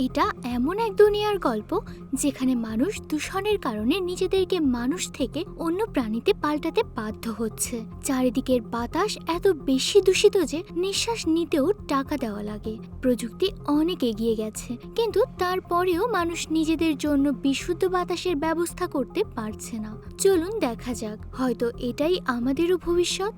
এটা এমন এক দুনিয়ার গল্প যেখানে মানুষ দূষণের কারণে নিজেদেরকে মানুষ থেকে অন্য প্রাণীতে পাল্টাতে বাধ্য হচ্ছে। চারিদিকের বাতাস এত বেশি দূষিত যে নিঃশ্বাস নিতেও টাকা দেওয়া লাগে। প্রযুক্তি অনেক এগিয়ে গেছে, কিন্তু তারপরেও মানুষ নিজেদের জন্য বিশুদ্ধ বাতাসের ব্যবস্থা করতে পারছে না। চলুন দেখা যাক, হয়তো এটাই আমাদেরও ভবিষ্যৎ।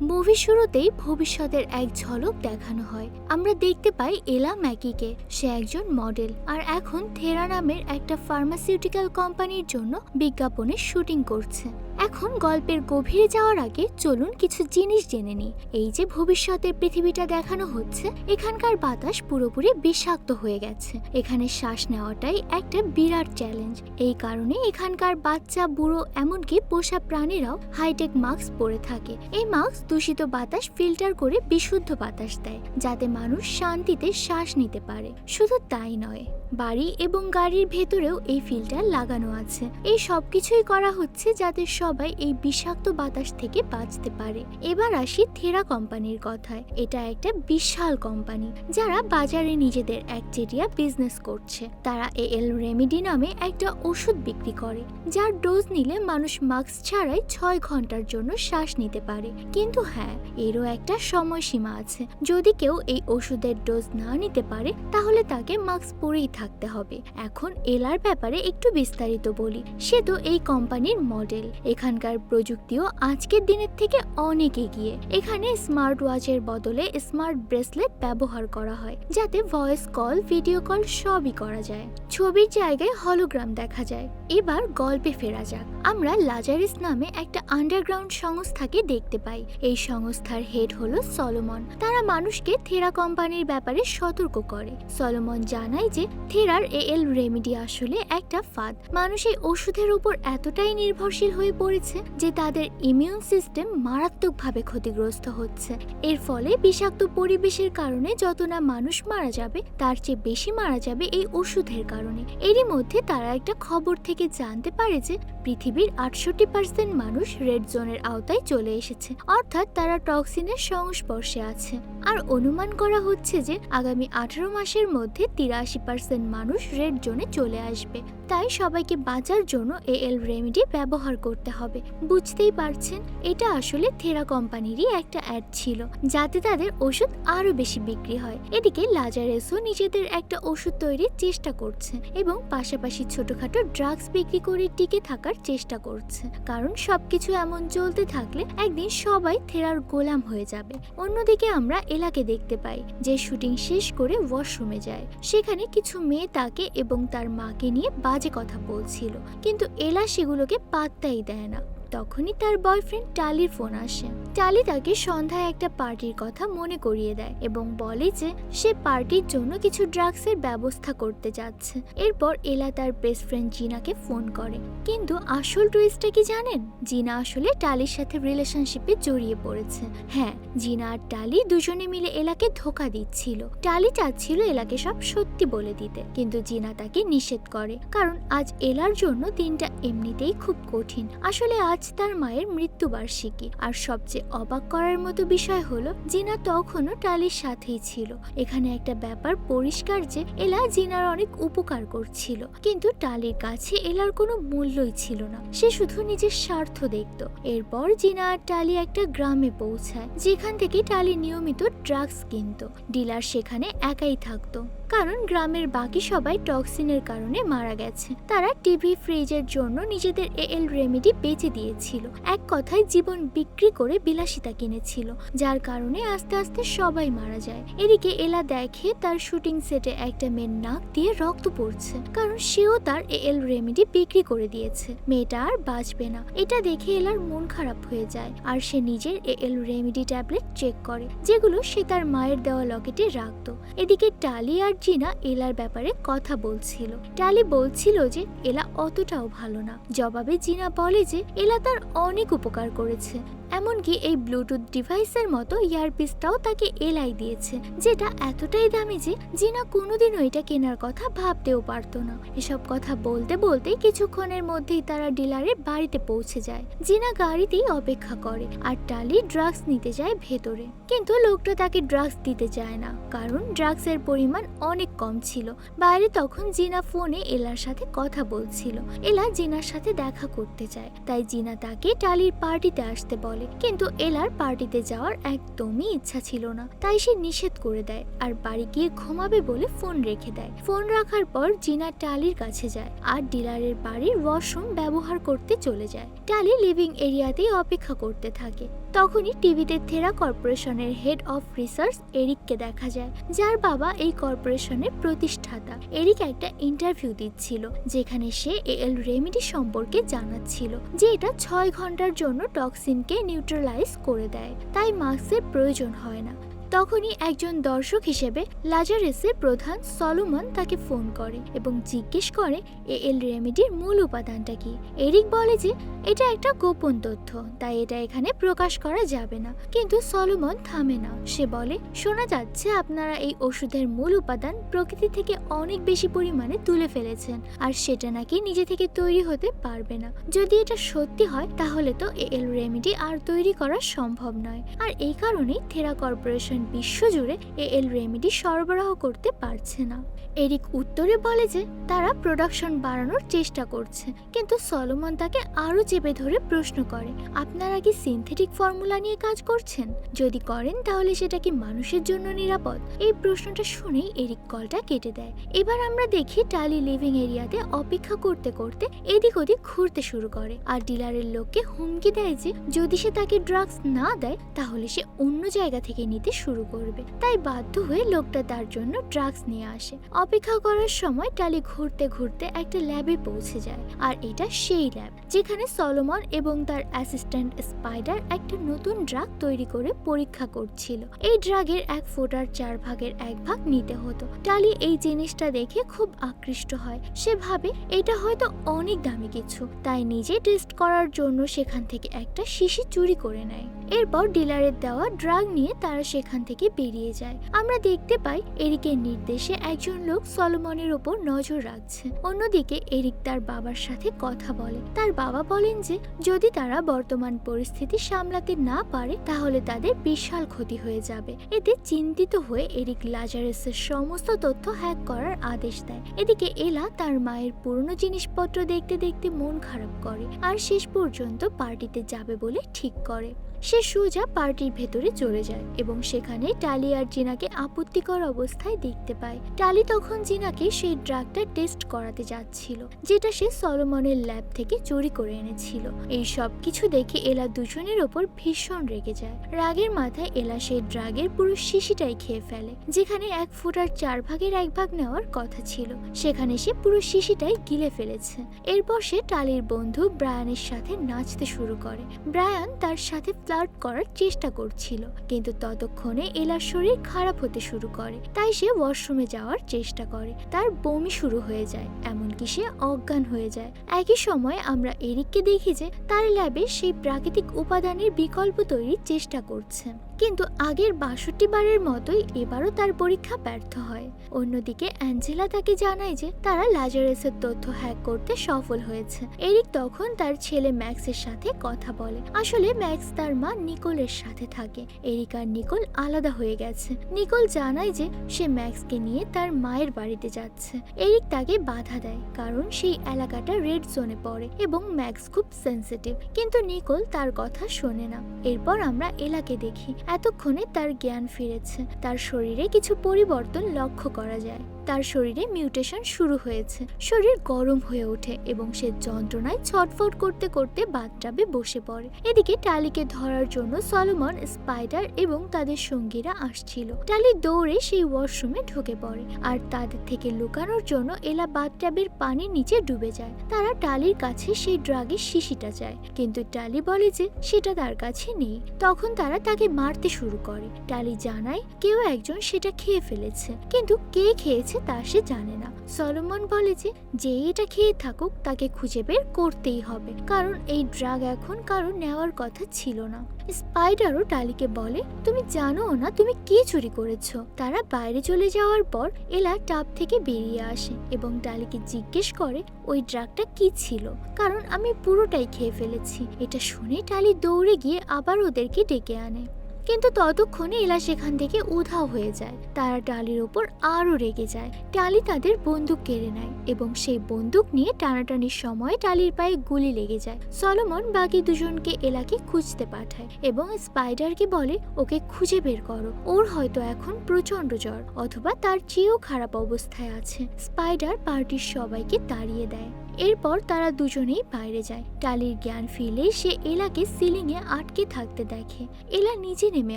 মুভি শুরুতেই ভবিষ্যতের এক ঝলক দেখানো হয়। আমরা দেখতে পাই এলা ম্যাকিকে। সে একজন মডেল। আর এখন থেরা নামের একটা ফার্মাসিউটিক্যাল কোম্পানির জন্য বিজ্ঞাপনের শুটিং করছে। এখন গল্পের গভীরে যাওয়ার আগে চলুন কিছু জিনিস জেনে নিই। এই যে ভবিষ্যতের পৃথিবীটা দেখানো হচ্ছে, এখানকার বাতাস পুরোপুরি বিষাক্ত হয়ে গেছে। এখানে শ্বাস নেওয়াটাই একটা বিরাট চ্যালেঞ্জ এই কারণে এখানকার বাচ্চা, বুড়ো, এমনকি পোষা প্রাণীরাও হাইটেক মাস্ক পরে থাকে। এই মাস্ক দূষিত বাতাস ফিল্টার করে বিশুদ্ধ বাতাস দেয়, যাতে মানুষ শান্তিতে শ্বাস নিতে পারে। শুধু তাই নয়, বাড়ি এবং গাড়ির ভেতরেও এই ফিল্টার লাগানো আছে। এই সব কিছুই করা হচ্ছে যাতে সবাই এই বিষাক্ত বাতাস থেকে বাঁচতে পারে। এবার আসি থেরা কোম্পানির কথায়। এটা একটা বিশাল কোম্পানি, যারা বাজারে নিজেদের একচেটিয়া বিজনেস করছে। তারা এল রেমিডি নামে একটা ওষুধ বিক্রি করে, যার ডোজ নিলে মানুষ মাস্ক ছাড়াই ছয় ঘণ্টার জন্য শ্বাস নিতে পারে। কিন্তু হ্যাঁ এরও একটা সময়সীমা আছে। যদি কেউ এই ওষুধের ডোজ না নিতে পারে, তাহলে তাকে মাস্ক পরেই থাকতে হবে। এখন এলার ব্যাপারে একটু বিস্তারিত বলি। সে তো এই কোম্পানির মডেল এখানকার প্রযুক্তিও আজকের দিনের থেকে অনেক এগিয়ে। এখানে স্মার্ট ওয়াচের বদলে স্মার্ট ব্রেসলেট ব্যবহার করা হয়, যাতে ভয়েস কল ভিডিও কল সবই করা যায়। ছবির জায়গায় হলোগ্রাম দেখা যায়। এবার গল্পে ফেরা যাক। আমরা লাজারিস নামে একটা আন্ডারগ্রাউন্ড সংস্থাকে দেখতে পাই। এই সংস্থার হেড হলো সলোমন তারা মানুষকে থেরা কোম্পানির ব্যাপারে সতর্ক করে। সলোমন জানায় যে থেরার এ এল রেমিডি আসলে একটা ফাঁদ। মানুষ এই ওষুধের উপর এতটাই নির্ভরশীল হয়ে পড়েছে যে তাদের ইমিউন সিস্টেম মারাত্মকভাবে ক্ষতিগ্রস্ত হচ্ছে। এর ফলে বিষাক্ত পরিবেশের কারণে যত না মানুষ মারা যাবে, তার চেয়ে বেশি মারা যাবে এই ওষুধের কারণে। এরই মধ্যে তারা একটা খবর থেকে জানতে পারে যে পৃথিবীর আটষট্টি পার্সেন্ট মানুষ রেড জোনের আওতায় চলে এসেছে। অর্থাৎ তারা টক্সিনের সংস্পর্শে আছে। আর অনুমান করা হচ্ছে যে আগামী আঠারো মাসের মধ্যে তিরাশি পার্সেন্ট মানুষ রেড জোনে চলে আসবে। তাই সবাইকে বাঁচার জন্য এএল রেমেডি ব্যবহার করতে হবে। বুঝতেই পারছেন, এটা আসলে থেরা কোম্পানিরই একটা অ্যাড ছিল, যাতে তাদের ওষুধ আরও বেশি বিক্রি হয়। এদিকে লাজারেসও নিজেদের একটা ওষুধ তৈরির চেষ্টা করছে এবং পাশাপাশি ছোটখাটো ড্রাগস বিক্রি করে টিকে থাকার চেষ্টা করছে। কারণ সবকিছু এমন চলতে থাকলে একদিন সবাই থেরার গোলাম হয়ে যাবে। অন্যদিকে আমরা এলাকে দেখতে পাই, যে শুটিং শেষ করে ওয়াশরুমে যায়। সেখানে কিছু মেয়ে তাকে এবং তার মাকে নিয়ে বাজে কথা বলছিল, কিন্তু এলা সেগুলোকে পাত্তাই দেয় না তখনই তার বয়ফ্রেন্ড টালির ফোন আসে। টালি তাকে সন্ধ্যায় একটা পার্টির কথা মনে করিয়ে দেয় এবং বলে যে, সে পার্টির জন্য কিছু ড্রাগসের ব্যবস্থা করতে যাচ্ছে। এরপর এলা তার বেস্ট ফ্রেন্ড জিনাকে ফোন করে। কিন্তু আসল টুইস্টটা কি জানেন? জিনা আসলে টালির সাথে রিলেশনশিপে জড়িয়ে পড়েছে। হ্যাঁ জিনা আর টালি দুজনে মিলে এলাকে ধোকা দিচ্ছিল। টালি চাচ্ছিল এলাকে সব সত্যি বলে দিতে, কিন্তু জিনা তাকে নিষেধ করে। কারণ আজ এলার জন্য দিনটা এমনিতেই খুব কঠিন। আসলে আজ তার মায়ের মৃত্যুবার্ষিকী। আর সবচেয়ে অবাক করার মতো বিষয় হলো, জিনা তখনও টালির সাথেই ছিল। এখানে একটা ব্যাপার পরিষ্কার যে, এলা জিনার অনেক উপকার করছিল। কিন্তু টালির কাছে এলার কোনো মূল্যই ছিল না। সে শুধু নিজের স্বার্থ দেখত। এরপর জিনা আর টালি একটা গ্রামে পৌঁছায়, যেখান থেকে টালি নিয়মিত ড্রাগস কিনত। ডিলার সেখানে একাই থাকতো। কারণ গ্রামের বাকি সবাই টক্সিনের কারণে মারা গেছে। তারা টিভি, ফ্রিজের জন্য নিজেদের এএল রেমেডি বেঁচে দিয়েছিল। এক কথায় জীবন বিক্রি করে বিলাসিতা কিনেছিল, যার কারণে আস্তে আস্তে সবাই মারা যায়। এদিকে এলা দেখে তার শুটিং সেটে একটা মেয়ের নাক দিয়ে রক্ত পড়ছে, কারণ সেও তার এএল রেমেডি বিক্রি করে দিয়েছে। মেয়েটা আর বাঁচবে না। এটা দেখে এলার মন খারাপ হয়ে যায়, আর সে নিজের এএল রেমেডি ট্যাবলেট চেক করে, যেগুলো সে তার মায়ের দেওয়া লকেটে রাখতো। এদিকে টালি আর জিনা এলার ব্যাপারে কথা বলছিল। টালি বলছিল যে এলা অতটাও ভালো না। জবাবে জিনা বলে যে এলা তার অনেক উপকার করেছে। এমনকি এই ব্লুটুথ ডিভাইসের মতো ইয়ারপিসটাও তাকে এলাই দিয়েছে, যেটা এতটাই দামি যে জিনা কোনোদিনও এটা কেনার কথা ভাবতেও পারতো না। এসব কথা বলতে বলতে কিছুক্ষণের মধ্যেই তারা ডিলারের বাড়িতে পৌঁছে যায়। জিনা গাড়িতেই অপেক্ষা করে আর টালি ড্রাগস নিতে যায় ভেতরে। কিন্তু লোকটা তাকে ড্রাগস দিতে চায় না, কারণ ড্রাগসের পরিমাণ অনেক কম ছিল। বাইরে তখন জিনা ফোনে এলার সাথে কথা বলছিল। এলা জিনার সাথে দেখা করতে চায় তাই জিনা তাকে টালির পার্টিতে আসতে বলে। কিন্তু এলার পার্টিতে যাওয়ার একদমই ইচ্ছা ছিল না। তাই সে নিষেধ করে দেয় আর বাড়ি গিয়ে ঘুমাবে বলে ফোন রেখে দেয়। ফোন রাখার পর জিনা টালির কাছে যায় আর ডিলারের বাড়ির ওয়াশরুম ব্যবহার করতে চলে যায়। টালি লিভিং এরিয়াতেই অপেক্ষা করতে থাকে। তখনই টিভিতে থেরা কর্পোরেশনের হেড অফ রিসার্চ এরিককে দেখা যায়, যার বাবা এই কর্পোরেশনের প্রতিষ্ঠাতা। এরিক একটা ইন্টারভিউ দিচ্ছিল, যেখানে সে এল রেমিডি সম্পর্কে জানাচ্ছিল, যে এটা ছয় ঘণ্টার জন্য টক্সিনকে নিউট্রালাইজ করে দেয়। তাই মাস্কের প্রয়োজন হয় না। তখনই একজন দর্শক হিসেবে লাজারেসের প্রধান সলোমন তাকে ফোন করে এবং জিজ্ঞেস করে, এ এল রেমেডির মূল উপাদানটা কি? এরিক বলে যে, এটা একটা গোপন তথ্য, তাই এটা এখানে প্রকাশ করা যাবে না। কিন্তু সলোমন থামে না। সে বলে, শোনা যাচ্ছে আপনারা এই ওষুধের মূল উপাদান প্রকৃতি থেকে অনেক বেশি পরিমাণে তুলে ফেলেছেন, আর সেটা নাকি নিজে থেকে তৈরি হতে পারবে না। যদি এটা সত্যি হয়, তাহলে তো এ এল রেমেডি আর তৈরি করা সম্ভব নয়। আর এই কারণেই থেরা কর্পোরেশন বিশ্বজুড়ে এ এল রেমেডি সরবরাহ করতে পারছে না। এরিক উত্তরে বলে যে, তারা প্রোডাকশন বাড়ানোর চেষ্টা করছে, কিন্তু সলোমন তাকে আরও চেপে ধরে প্রশ্ন করে, আপনারা কি সিনথেটিক ফর্মুলা নিয়ে কাজ করছেন? যদি করেন তাহলে সেটা কি মানুষের জন্য নিরাপদ? এই প্রশ্নটা শুনেই এরিক কলটা কেটে দেয়। এবার আমরা দেখি টালি লিভিং এরিয়াতে অপেক্ষা করতে করতে এদিক ওদিক ঘুরতে শুরু করে আর ডিলারের লোককে হুমকি দেয় যে, যদি সে তাকে ড্রাগস না দেয়, তাহলে সে অন্য জায়গা থেকে নিতে শুরু করবে। তাই বাধ্য হয়ে লোকটা তার জন্য ড্রাগস নিয়ে আসে। অপেক্ষা করার সময় টালি ঘুরতে ঘুরতে একটা ল্যাবে পৌঁছে যায়, আর এটা সেই ল্যাব, যেখানে সলোমন এবং তার অ্যাসিস্ট্যান্ট স্পাইডার একটা নতুন ড্রাগ তৈরি করে পরীক্ষা করছিল। এই ড্রাগের এক ফোটার চার ভাগের এক ভাগ নিতে হতো। টালি এই জিনিসটা দেখে খুব আকৃষ্ট হয়। সে ভাবে, এটা হয়তো অনেক দামি কিছু। তাই নিজে টেস্ট করার জন্য সেখান থেকে একটা শিশি চুরি করে নেয়। এরপর ডিলারের দেওয়া ড্রাগ নিয়ে তারা সেখান থেকে বেরিয়ে যায়। আমরা দেখতে পাই এরিকের নির্দেশে একজন লোক সলোমনের ওপর নজর রাখছে। অন্যদিকে এরিক তার বাবার সাথে কথা বলে। তার বাবা বলেন যে, যদি তারা বর্তমান পরিস্থিতি সামলাতে না পারে, তাহলে তাদের বিশাল ক্ষতি হয়ে যাবে। এতে চিন্তিত হয়ে এরিক লাজারেসের সমস্ত তথ্য হ্যাক করার আদেশ দেয়। এদিকে এলা তার মায়ের পুরনো জিনিসপত্র দেখতে দেখতে মন খারাপ করে আর শেষ পর্যন্ত পার্টিতে যাবে বলে ঠিক করে। সে সোজা পার্টির ভেতরে চলে যায় এবং সেখানে টালি আর জিনাকে আপত্তিকর অবস্থায় দেখতে পায়। টালি তখন জিনাকে সেই ড্রাগটা টেস্ট করাতে যাচ্ছিল, যেটা সে সলোমনের ল্যাব থেকে চুরি করে এনেছিল। এই সব কিছু দেখে এলা দুজনের ওপর ভীষণ রেগে যায়। রাগের মাথায় এলা সেই ড্রাগের পুরো শিশিটাই খেয়ে ফেলে, যেখানে এক ফুটার চার ভাগের এক ভাগ নেওয়ার কথা ছিল। সেখানে সে পুরো শিশিটাই গিলে ফেলেছে। এরপর সে টালির বন্ধু ব্রায়ানের সাথে নাচতে শুরু করে। ব্রায়ান তার সাথে ফ্লার্ট করার চেষ্টা করছিল, কিন্তু ততক্ষণে এলার শরীর খারাপ হতে শুরু করে। তাই সে ওয়াশরুমে যাওয়ার চেষ্টা করে। তার বমি শুরু হয়ে যায়, এমনকি সে অজ্ঞান হয়ে যায়। একই সময় আমরা এরিককে দেখি যে তার ল্যাবে সেই প্রাকৃতিক উপাদানের বিকল্প তৈরির চেষ্টা করছে। কিন্তু আগের বাষট্টি বারের মতোই এবারও তার পরীক্ষা ব্যর্থ হয়। অন্যদিকে অ্যাঞ্জেলা তাকে জানায় যে তারা লাজারেসের তথ্য হ্যাক করতে সফল হয়েছে। এরিক তখন তার ছেলে ম্যাক্সের সাথে কথা বলে। আসলে ম্যাক্স তার মা নিকোলের সাথে থাকে। এরিক আর নিকোল আলাদা হয়ে গেছে। নিকোল জানায় যে সে ম্যাক্সকে নিয়ে তার মায়ের বাড়িতে যাচ্ছে। এরিক তাকে বাধা দেয়, কারণ সেই এলাকাটা রেড জোনে পড়ে এবং ম্যাক্স খুব সেন্সিটিভ। কিন্তু নিকোল তার কথা শোনে না। এরপর আমরা এলাকে দেখি। এতক্ষণে তার জ্ঞান ফিরেছে। তার শরীরে কিছু পরিবর্তন লক্ষ্য করা যায়। তার শরীরে মিউটেশন শুরু হয়েছে। শরীর গরম হয়ে ওঠে এবং সে যন্ত্রণায় ছটফট করতে করতে বাথটাবে বসে পড়ে। এদিকে টালিকে ধরার জন্য সলোমন স্পাইডার এবং তাদের সঙ্গীরা আসছিল। টালি দৌড়ে সেই ওয়াশরুমে ঢুকে পড়ে আর তাদের থেকে লুকানোর জন্য এলা বাথটাবের পানির নিচে ডুবে যায়। তারা টালির কাছে সেই ড্রাগের শিশিটা চায়, কিন্তু টালি বলে যে সেটা তার কাছে নেই। তখন তারা তাকে মারতে শুরু করে। টালি জানায়, কেউ একজন সেটা খেয়ে ফেলেছে। কিন্তু কে খেয়েছে তা সে জানে না। সলোমন বলে যে যে এটা খেয়ে থাকুক, তাকে খুঁজে বের করতেই হবে। কারণ এই ড্রাগ এখন কারও নেওয়ার কথা ছিল না। স্পাইডারও টালিকে বলে, তুমি জানো না তুমি কি চুরি করেছ? তারা বাইরে চলে যাওয়ার পর এলা টাব থেকে বেরিয়ে আসে এবং টালিকে জিজ্ঞেস করে, ওই ড্রাগটা কি ছিল? কারণ আমি পুরোটাই খেয়ে ফেলেছি। এটা শুনে টালি দৌড়ে গিয়ে আবার ওদেরকে ডেকে আনে। কিন্তু ততক্ষণে এলা সেখান থেকে উধাও হয়ে যায়। তারা টালির ওপর আরও রেগে যায়। টালি তাদের বন্দুক কেড়ে নেয় এবং সেই বন্দুক নিয়ে টানাটানির সময় টালির পায়ে গুলি লেগে যায়। সলোমন বাকি দুজনকে এলাকে খুঁজতে পাঠায় এবং স্পাইডারকে বলে, ওকে খুঁজে বের করো। ওর হয়তো এখন প্রচণ্ড জ্বর অথবা তার চেয়েও খারাপ অবস্থায় আছে। স্পাইডার পার্টির সবাইকে তাড়িয়ে দেয়। এরপর তারা দুজনেই বাইরে যায়। টালির জ্ঞান ফিরলে সে এলাকে সিলিংয়ে আটকে থাকতে দেখে। এলা নিচে নেমে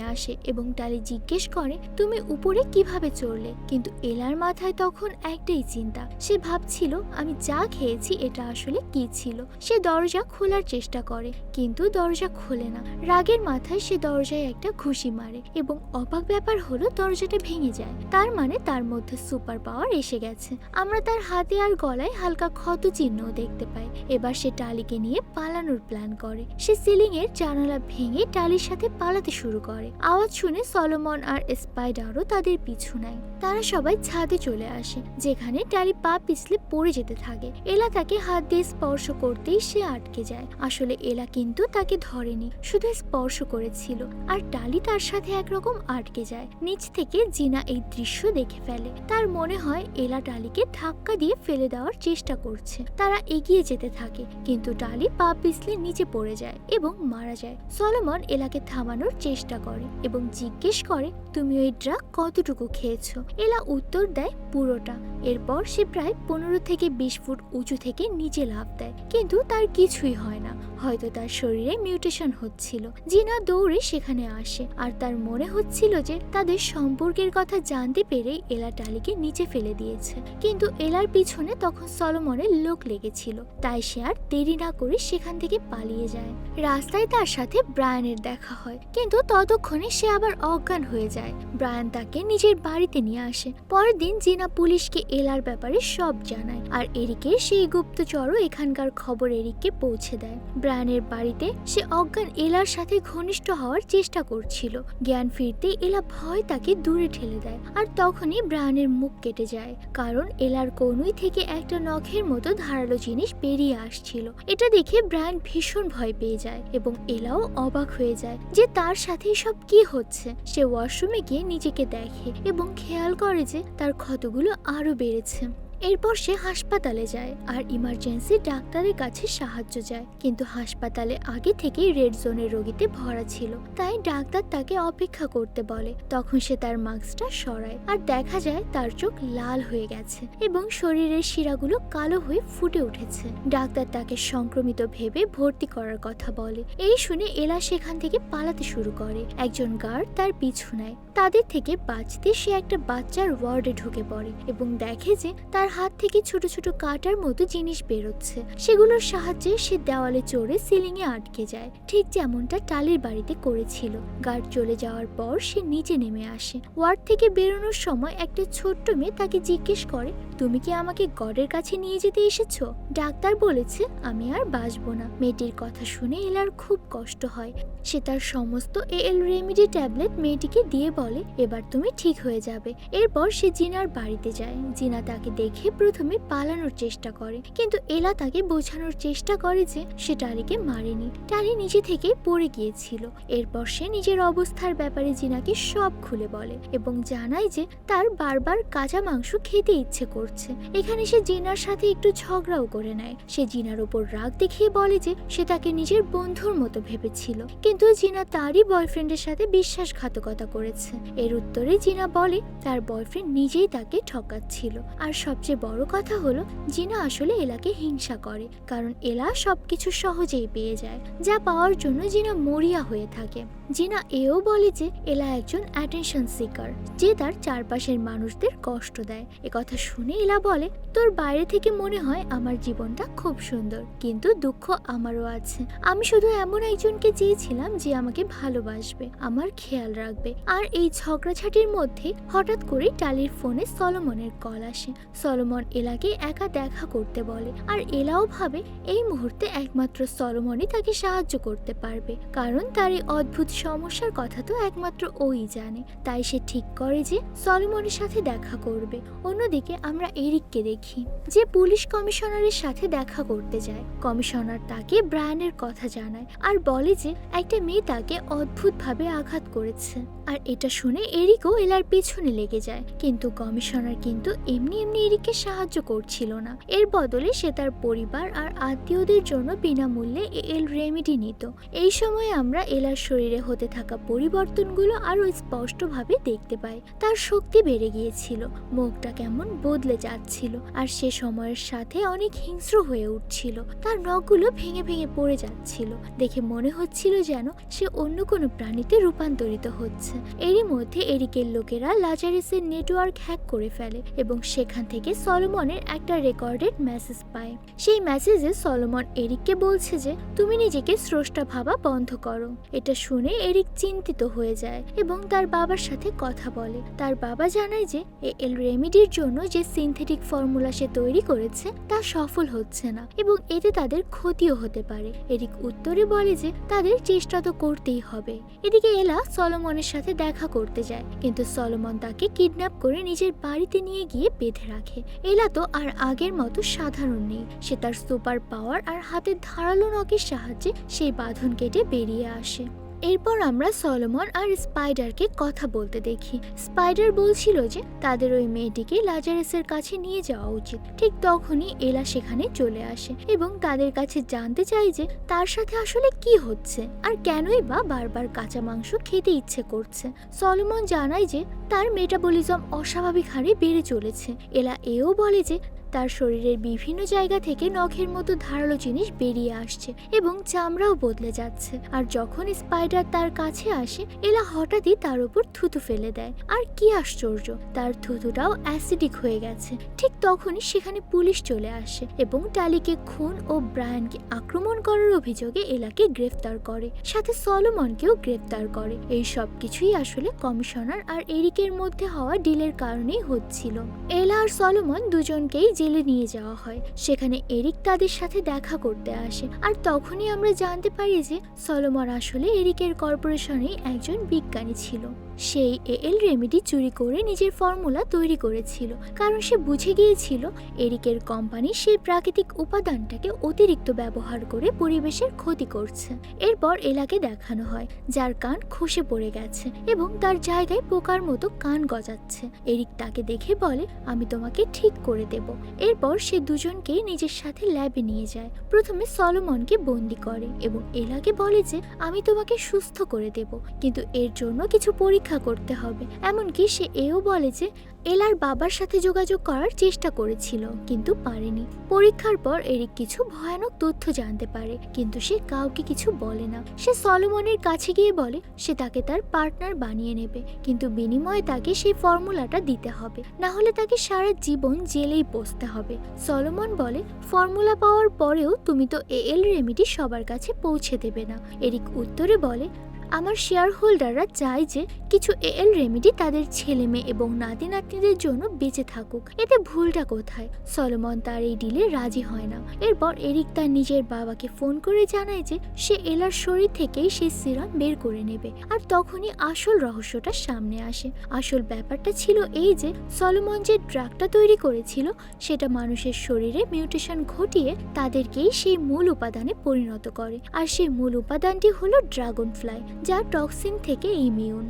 আসে এবং টালি জিজ্ঞেস করে, তুমি উপরে কীভাবে চড়লে? কিন্তু এলার মাথায় তখন একটাই চিন্তা। সে ভাবছিল, আমি যা খেয়েছি, এটা আসলে কি ছিল? সে দরজা খোলার চেষ্টা করে, কিন্তু দরজা খোলে না। রাগের মাথায় সে দরজায় একটা ঘুষি মারে এবং অবাক ব্যাপার হলো, দরজাটা ভেঙে যায়। তার মানে তার মধ্যে সুপার পাওয়ার এসে গেছে। আমরা তার হাতে আর গলায় হালকা ক্ষত চিহ্নও দেখতে পায়। এবার সে টালিকে নিয়ে পালানোর প্ল্যান করে। সে সিলিং এর জানালা ভেঙে টালির সাথে পালাতে শুরু করে। আওয়াজ শুনে সলোমন আর স্পাইডারও তাদের পিছু নেয়। তারা সবাই ছাদে চলে আসে, যেখানে টালি পা পিছলে পড়ে যেতে থাকে। এলা তাকে হাত দিয়ে স্পর্শ করতেই সে আটকে যায়। আসলে এলা কিন্তু তাকে ধরেনি, শুধু স্পর্শ করেছিল। আর টালি তার সাথে একরকম আটকে যায়। নিচ থেকে জিনা এই দৃশ্য দেখে ফেলে। তার মনে হয় এলা টালিকে ধাক্কা দিয়ে ফেলে দেওয়ার চেষ্টা করছে। তারা এগিয়ে যেতে থাকে, কিন্তু ডালি পা পিছলে নিচে পড়ে যায় এবং মারা যায়। সলোমন এলাকে থামানোর চেষ্টা করে এবং জিজ্ঞেস করে, তুমি ওই ড্রাগ কতটুকু খেয়েছো? এলা উত্তর দেয়, পুরোটা। এরপর সে প্রায় পনেরো থেকে বিশ ফুট উঁচু থেকে নিচে লাভ দেয়, কিন্তু তার কিছুই হয় না। হয়তো তার শরীরে মিউটেশন হচ্ছিল। জিনা দৌড়ে সেখানে আসে আর তার মনে হচ্ছিল যে তাদের সম্পর্কের কথা জানতে পেরেই এলা টালিকে নিচে ফেলে দিয়েছে। কিন্তু এলার পিছনে তখন সলোমনের লোক লেগেছিল। তাই সে আর দেরি না করে সেখান থেকে পালিয়ে যায়। রাস্তায় তার সাথে ব্রায়ানের দেখা হয়। কিন্তু ততক্ষণে সে আবার অজ্ঞান হয়ে যায়। ব্রায়ান তাকে নিজের বাড়িতে নিয়ে আসে। পরের দিন জিনা পুলিশকে এলার ব্যাপারে সব জানায়। আর এরিকের সেই গুপ্তচরও এখানকার খবর এরিককে পৌঁছে দেয়। ব্রায়ানের বাড়িতে সে অজ্ঞান এলার সাথে ঘনিষ্ঠ হওয়ার চেষ্টা করছিল। জ্ঞান ফিরতে এলা ভয় তাকে দূরে ঠেলে দেয় আর তখনই ব্রায়ানের মুখ কেটে যায়, কারণ এলার কনুই থেকে একটা নখের মতো ধারালো জিনিস বেরিয়ে আসছিল। এটা দেখে ব্রায়ান ভীষণ ভয় পেয়ে যায় এবং এলাও অবাক হয়ে যায় যে তার সাথে সব কি হচ্ছে। সে ওয়াশরুমে গিয়ে নিজেকে দেখে এবং খেয়াল করে যে তার ক্ষতগুলো আরও বেড়েছে। এরপর সে হাসপাতালে যায় আর ইমার্জেন্সি ডাক্তারের কাছে সাহায্য যায় কিন্তু হাসপাতালে আগে থেকেই রেড জোনের রোগীতে ভরা ছিল। তাই ডাক্তার তাকে অপেক্ষা করতে বলে। তখন সে তার মাস্কটা সরায় আর দেখা যায় তার চোখ লাল হয়ে গেছে এবং শরীরের শিরাগুলো কালো হয়ে ফুটে উঠেছে। ডাক্তার তাকে সংক্রমিত ভেবে ভর্তি করার কথা বলে। এই শুনে এলা সেখান থেকে পালাতে শুরু করে। একজন গার্ড তার পিছু নেয়। তাদের থেকে বাঁচতে সে একটা বাচ্চার ওয়ার্ডে ঢুকে পড়ে এবং দেখে যে তার হাত থেকে ছোট ছোট কাটার মতো জিনিস বেরোচ্ছে। সেগুলোর সাহায্যে সে দেওয়ালে চড়ে সিলিং এ আটকে যায়। ঠিক যেমনটা টালির বাড়িতে করেছিল। গার্ড চলে যাওয়ার পর সে নিচে নেমে আসে। ওয়ার্ড থেকে বেরোনোর সময় একটা ছোট্ট মেয়ে তাকে জিজ্ঞেস করে, তুমি কি আমাকে গডের কাছে নিয়ে যেতে এসেছ? ডাক্তার বলেছে, আমি আর বাঁচবো না। মেয়েটির কথা শুনে এলার খুব কষ্ট হয়। সে তার সমস্ত এল রেমিডি ট্যাবলেট মেয়েটিকে দিয়ে বলে, এবার তুমি ঠিক হয়ে যাবে। এরপর সে জিনার বাড়িতে যায়। জিনা তাকে দেখে প্রথমে পালানোর চেষ্টা করে, কিন্তু এলা তাকে বোঝানোর চেষ্টা করে যে সে টালিকে মারেনি। টালি নিজে থেকে পড়ে গিয়েছিল। এরপর সে নিজের অবস্থার ব্যাপারে জিনাকে সব খুলে বলে এবং জানায় যে তার বারবার কাঁচা মাংস খেতে ইচ্ছে করছে। এখানে সে জিনার সাথে একটু ঝগড়াও করে নেয়। সে জিনার ওপর রাগ দেখিয়ে বলে যে সে তাকে নিজের বন্ধুর মতো ভেবেছিল। কিন্তু জিনা তারই বয়ফ্রেন্ডের সাথে বিশ্বাসঘাতকতা করেছে। এর উত্তরে জিনা বলে, তার বয়ফ্রেন্ড নিজেই তাকে ঠকাচ্ছিল। আর সব সবচেয়ে বড় কথা হলো জিনা আসলে এলাকে হিংসা করে, কারণ এলা সবকিছু সহজেই পেয়ে যায়, যা পাওয়ার জন্য জিনা মরিয়া হয়ে থাকে। জিনা এও বলে যে এলা একজন অ্যাটেনশন সিকার যে তার চারপাশের মানুষদের কষ্ট দেয়। কথা শুনে এলা বলে, তোর বাইরে থেকে মনে হয় আমার জীবনটা খুব সুন্দর, কিন্তু দুঃখ আমারও আছে। আমি শুধু এমন একজনকে চেয়েছিলাম যে আমাকে ভালোবাসবে, আমার খেয়াল রাখবে। আর এই ঝগড়াঝাটির মধ্যে হঠাৎ করে টালির ফোনে সলোমনের কল আসে। সলোমন এলাকে একা দেখা করতে বলে। আর এলাও ভাবে এই মুহূর্তে একমাত্র সলোমনই তাকে সাহায্য করতে পারবে। কারণ তার এই অদ্ভুত সমস্যার কথা তো একমাত্র ওই জানে। তাই সে ঠিক করে যে সলোমনের সাথে দেখা করবে। অন্যদিকে আমরা এরিককে দেখি, যে পুলিশ কমিশনারের সাথে দেখা করতে যায়। কমিশনার তাকে ব্রায়ানের কথা জানায় আর বলে যে একটা মেয়ে তাকে অদ্ভুতভাবে আঘাত করেছে। আর এটা শুনে এরিকও এলার পেছনে লেগে যায়। কিন্তু কমিশনার কিন্তু এমনি এমনি এরিককে সাহায্য করছিল না। এর বদলে সে তার পরিবার আর আত্মীয়দের জন্য বিনামূল্যে এল রেমেডি নিত। এই সময় আমরা এলার শরীরে হতে থাকা পরিবর্তনগুলো আরও স্পষ্টভাবে দেখতে পাই। তার শক্তি বেড়ে গিয়েছিল, মুখটা কেমন বদলে যাচ্ছিল, আর সে সময়ের সাথে অনেক হিংস্র হয়ে উঠছিল। তার নখগুলো ভেঙে ভেঙে পড়ে যাচ্ছিল। দেখে মনে হচ্ছিল যেন সে অন্য কোনো প্রাণীতে রূপান্তরিত হচ্ছে। এরই মধ্যে এরিকের লোকেরা লাজারিসের নেটওয়ার্ক হ্যাক করে ফেলে এবং সেখান থেকে সলোমনের একটা রেকর্ডেড মেসেজ পায়। সেই মেসেজে সলোমন এরিককে বলছে যে, তুমি নিজেকে স্রষ্টা ভাবা বন্ধ করো। এটা শুনে এরিক চিন্তিত হয়ে যায় এবং তার বাবার সাথে কথা বলে। তার বাবা জানায় যে, এ এল রেমিডির জন্য যে সিনথেটিক ফর্মুলা সে তৈরি করেছে, তা সফল হচ্ছে না এবং এতে তাদের ক্ষতিও হতে পারে। এরিক উত্তরে বলে যে, তাদের চেষ্টা তো করতেই হবে। এদিকে এলা সলোমনের সাথে দেখা করতে যায়, কিন্তু সলোমন তাকে কিডন্যাপ করে নিজের বাড়িতে নিয়ে গিয়ে বেঁধে রাখে। এলা তো আর আগের মতো সাধারণ নেই। সে তার সুপার পাওয়ার আর হাতের ধারালো নখের সাহায্যে সেই বাঁধন কেটে বেরিয়ে আসে। এরপর আমরা সলোমন আর স্পাইডারকে কথা বলতে দেখি। স্পাইডার বলছিল যে তাদের ওই মেয়েটিকে লাজারেসের কাছে নিয়ে যাওয়া উচিত। ঠিক তখনই এলা সেখানে চলে আসে এবং তাদের কাছে জানতে চাই যে তার সাথে আসলে কি হচ্ছে আর কেনই বা বারবার কাঁচা মাংস খেতে ইচ্ছে করছে। সলোমন জানায় যে তার মেটাবলিজম অস্বাভাবিক হারে বেড়ে চলেছে। এলা এও বলে যে তার শরীরের বিভিন্ন জায়গা থেকে নখের মতো ধারালো জিনিস বেরিয়ে আসছে এবং চামড়াও বদলে যাচ্ছে। আর যখন স্পাইডার তার কাছে আসে এলা হঠাৎই তার উপর থুতু ফেলে দেয়। আর কি আশ্চর্য, তার থুতুটাও অ্যাসিডিক হয়ে গেছে। ঠিক তখনই সেখানে পুলিশ চলে আসে এবং টালিকে খুন ও ব্রায়ানকে আক্রমণ করার অভিযোগে এলাকে গ্রেফতার করে। সাথে সলোমনকেও গ্রেফতার করে। এই সব কিছুই আসলে কমিশনার আর এরিকের মধ্যে হওয়া ডিলের কারণেই হচ্ছিল। এলা আর সলোমন দুজনকেই জেলে নিয়ে যাওয়া হয়। সেখানে এরিক তাদের সাথে দেখা করতে আসে। আর তখনই আমরা জানতে পারি যে সলোমন আসলে এরিকের কর্পোরেশনে একজন বিজ্ঞানী ছিল। সেই এল রেমেডি চুরি করে নিজের ফর্মুলা তৈরি করেছিল। কারণ সে বুঝে গিয়েছিল এরিকের কোম্পানি সেই প্রাকৃতিক উপাদানটাকে অতিরিক্ত ব্যবহার করে পরিবেশের ক্ষতি করছে। এরপর এলাকে দেখানো হয়, যার কান খসে পড়ে গেছে এবং তার জায়গায় পোকার মতো কান গজাচ্ছে। এরিক তাকে দেখে বলে, আমি তোমাকে ঠিক করে দেব। এরপর সে দুজনকে নিজের সাথে ল্যাবে নিয়ে যায়। প্রথমে সলোমনকে বন্দি করে এবং এলাকে বলে যে, আমি তোমাকে সুস্থ করে দেব, কিন্তু এর জন্য কিছু পরীক্ষা করতে হবে। এমনকি সে এও বলে যে, এলার বাবার সাথে যোগাযোগ করার চেষ্টা করেছিল, কিন্তু পারেনি। পরীক্ষার পর এরিক কিছু ভয়ানক তথ্য জানতে পারে, কিন্তু সে কাউকে কিছু বলে না। সে সলোমনের কাছে গিয়ে বলে, সে তাকে তার পার্টনার বানিয়ে নেবে, কিন্তু বিনিময়ে তাকে সেই ফর্মুলাটা দিতে হবে। না হলে তাকে সারা জীবন জেলেই বসতে হবে। সলোমন বলে, ফর্মুলা পাওয়ার পরেও তুমি তো এ এল রেমিডি সবার কাছে পৌঁছে দেবে না। এরিক উত্তরে বলে আমার শেয়ার হোল্ডাররা চায় যে কিছু এল রেমেডি তাদের ছেলে মেয়ে এবং নাতি নাতনিদের জন্য বেঁচে থাকুক। এতে ভুলটা কোথায়? সলোমন তার এই ডিলে রাজি হয় না। এরপর এরিক তার নিজের বাবাকে ফোন করে জানায় যে সে এলার শরীর থেকেই সেই সিরাম বের করে নেবে। আর তখনই আসল রহস্যটা সামনে আসে। আসল ব্যাপারটা ছিল এই যে সলোমন যে ড্রাগটা তৈরি করেছিল, সেটা মানুষের শরীরে মিউটেশন ঘটিয়ে তাদেরকেই সেই মূল উপাদানে পরিণত করে। আর সেই মূল উপাদানটি হলো ড্রাগন ফ্লাই যা টক্সিন থেকে ইমিউন।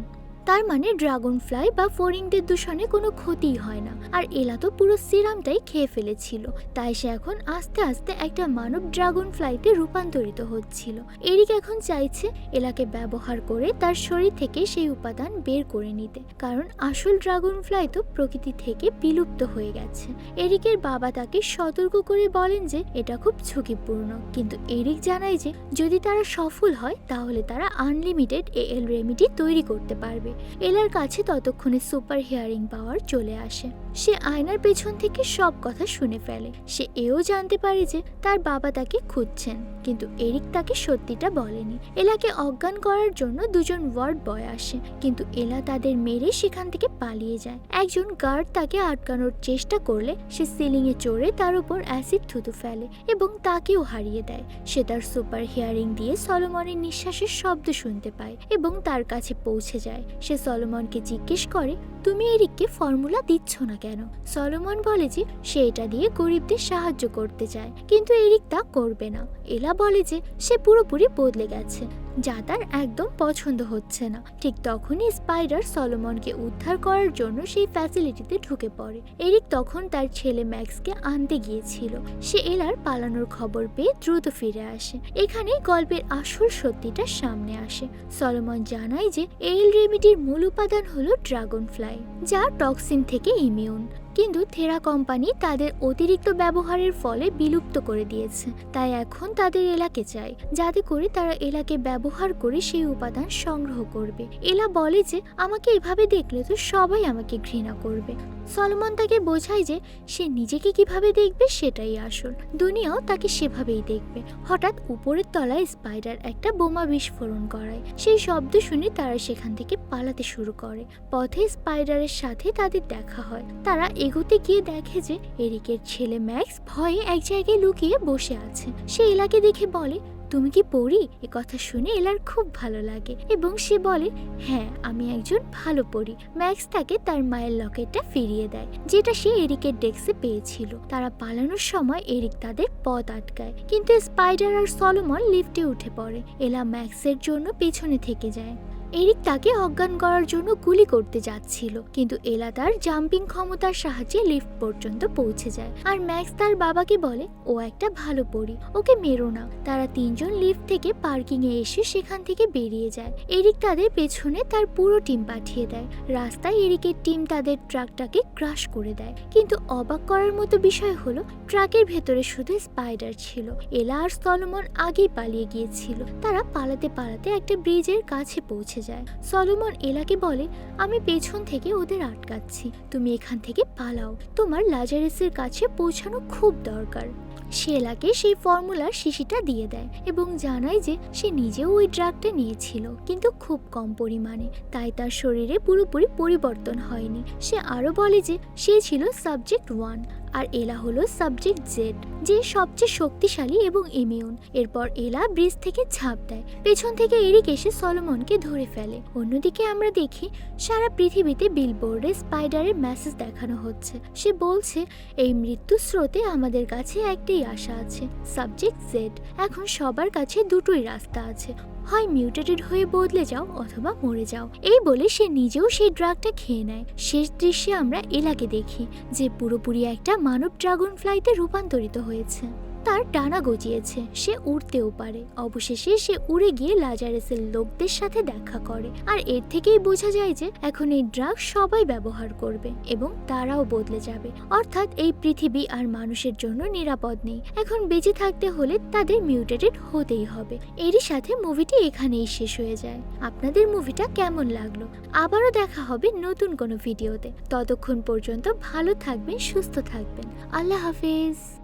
তার মানে ড্রাগন ফ্লাই বা ফরিংদের দূষণে কোনো ক্ষতিই হয় না। আর এলা তো পুরো সিরামটাই খেয়ে ফেলেছিল। তাই সে এখন আস্তে আস্তে একটা মানব ড্রাগন ফ্লাইতে রূপান্তরিত হচ্ছিল। এরিক এখন চাইছে এলাকে ব্যবহার করে তার শরীর থেকে সেই উপাদান বের করে নিতে। কারণ আসল ড্রাগন ফ্লাই তো প্রকৃতি থেকে বিলুপ্ত হয়ে গেছে। এরিকের বাবা তাকে সতর্ক করে বলেন যে এটা খুব ঝুঁকিপূর্ণ। কিন্তু এরিক জানায় যে যদি তারা সফল হয়, তাহলে তারা আনলিমিটেড এ এল রেমিডি তৈরি করতে পারবে। এলার কাছে ততক্ষণে সুপার হিয়ারিং পাওয়ার চলে আসে। সে আয়নার পেছন থেকে সব কথা শুনে ফেলে। সে এও জানতে পারে যে তার বাবা তাকে খুঁজছেন, কিন্তু এরিক তাকে সত্যিটা বলেনি। এলাকে অজ্ঞান করার জন্য দুজন ওয়ার্ড বয় আসে, কিন্তু এলা তাদের মেরে সেখান থেকে পালিয়ে যায়। একজন গার্ড তাকে আটকানোর চেষ্টা করলে সে সিলিং এ চড়ে তার উপর অ্যাসিড থুতু ফেলে এবং তাকেও হারিয়ে দেয়। সে তার সুপার হিয়ারিং দিয়ে সলোমনের নিঃশ্বাসের শব্দ শুনতে পায় এবং তার কাছে পৌঁছে যায়। সে সলোমনকে জিজ্ঞেস করে, তুমি এরিককে ফর্মুলা দিচ্ছ না কেন? সলোমন বলে যে, সে এটা দিয়ে গরিবদের সাহায্য করতে চায়, কিন্তু এরিক তা করবে না। এলা বলে যে, সে পুরোপুরি বদলে গেছে। যা তার একদম পছন্দ হচ্ছে না। ঠিক তখনই স্পাইডার সলোমনকে উদ্ধার করার জন্য সেই ফ্যাসিলিটিতে ঢুকে পড়ে। এরিক তখন তার ছেলে ম্যাক্সকে আনতে গিয়েছিল। সে এলার পালানোর খবর পেয়ে দ্রুত ফিরে আসে। এখানেই গল্পের আসল সত্যিটা সামনে আসে। সলোমন জানায় যে এল রেমিডির মূল উপাদান হলো ড্রাগন ফ্লাই যা টক্সিন থেকে ইমিউন। কিন্তু থেরা কোম্পানি তাদের অতিরিক্ত ব্যবহারের ফলে বিলুপ্ত করে দিয়েছে। তাই এখন তাদের এলাকে চাই, যাতে করে তারা এলাকে ব্যবহার করে সেই উপাদান সংগ্রহ করবে। এলা বলে যে, আমাকে এভাবে দেখলে তো সবাই আমাকে ঘৃণা করবে। সলমন তাকে বোঝায় যে, সে নিজেকে কীভাবে দেখবে সেটাই আসল। দুনিয়াও তাকে সেভাবেই দেখবে। হঠাৎ উপরের তলায় স্পাইডার একটা বোমা বিস্ফোরণ করায়। সেই শব্দ শুনে তারা সেখান থেকে পালাতে শুরু করে। পথে স্পাইডারের সাথে তাদের দেখা হয়। তারা এগোতে গিয়ে দেখে যে এরিকের ছেলে ম্যাক্স ভয়ে এক জায়গায় লুকিয়ে বসে আছে। সে এলাকে দেখে বলে, তুমি কি পড়ি এ কথা শুনে এলার খুব ভালো লাগে এবং সে বলে হ্যাঁ আমি একজন ভালো পড়ি ম্যাক্স তাকে তার মায়ের লকেটটা ফিরিয়ে দেয়, যেটা সে এরিকের ডেস্কে পেয়েছিল। তারা পালানোর সময় এরিক তাদের পথ আটকায়, কিন্তু স্পাইডার আর সলোমন লিফটে উঠে পড়ে। এলা ম্যাক্সের জন্য পেছনে থেকে যায়। এরিক তাকে অজ্ঞান করার জন্য গুলি করতে যাচ্ছিল, কিন্তু এলা তার জাম্পিং ক্ষমতার সাহায্যে লিফট পর্যন্ত পৌঁছে যায়। আর ম্যাক্স তার বাবাকে বলে, ও একটা ভালো পড়ি ওকে মেরো না। তারা তিনজন লিফট থেকে পার্কিং এ এসে সেখান থেকে বেরিয়ে যায়। এরিক তাদের পেছনে তার পুরো টিম পাঠিয়ে দেয়। রাস্তায় এরিকের টিম তাদের ট্রাকটাকে ক্রাশ করে দেয়। কিন্তু অবাক করার মতো বিষয় হলো, ট্রাকের ভেতরে শুধু স্পাইডার ছিল। এলা আর সলোমন আগেই পালিয়ে গিয়েছিল। তারা পালাতে পালাতে একটা ব্রিজের কাছে পৌঁছে যায়। সলোমন এলাকে বলে, আমি পেছন থেকে ওদের আটকাচ্ছি। তুমি এখান থেকে পালাও। তোমার লাজারেসের কাছে পৌঁছানো খুব দরকার। সে এলাকে সেই ফর্মুলার শিশিটা দিয়ে দেয় এবং জানায় যে সে নিজেও ওই ড্রাগটা নিয়েছিল, কিন্তু খুব কম পরিমাণে। তাই তার শরীরে পুরোপুরি পরিবর্তন হয়নি। সে আরও বলে যে সে ছিল সাবজেক্ট ওয়ান। আর এলা হলো সাবজেক্ট জেড যে সবচেয়ে শক্তিশালী এবং ইমিউন এরপর এলা ব্রিজ থেকে ঝাঁপ দেয়। পেছন থেকে এরিক এসে সলোমনকে ধরে ফেলে। অন্যদিকে আমরা দেখি, সারা পৃথিবীতে বিলবোর্ডে স্পাইডারের মেসেজ দেখানো হচ্ছে। সে বলছে, এই মৃত্যু স্রোতে আমাদের কাছে একটাই আশা আছে, সাবজেক্ট জেড এখন সবার কাছে দুটোই রাস্তা আছে। হয় মিউটেটেড হয়ে বদলে যাও অথবা মরে যাও। এই বলে সে নিজেও সেই ড্রাগটা খেয়ে নেয়। শেষ দৃশ্যে আমরা এলাকে দেখি, যে পুরোপুরি একটা মানব ড্রাগন ফ্লাইতে রূপান্তরিত হয়েছে। তার ডানা গজিয়েছে। সে উড়তেও পারে। অবশেষে সে উড়ে গিয়ে লাজারেসের লোকদের সাথে দেখা করে। আর এর থেকেই বোঝা যায় যে এখন এই ড্রাগ সবাই ব্যবহার করবে এবং তারাও বদলে যাবে। অর্থাৎ এই পৃথিবী আর মানুষের জন্য নিরাপদ নেই। এখন বেঁচে থাকতে হলে তাদের মিউটেটেড হতেই হবে। এরই সাথে মুভিটি এখানেই শেষ হয়ে যায়। আপনাদের মুভিটা কেমন লাগল? আবারও দেখা হবে নতুন কোনো ভিডিওতে। ততক্ষণ পর্যন্ত ভালো থাকবেন, সুস্থ থাকবেন। আল্লাহ হাফেজ।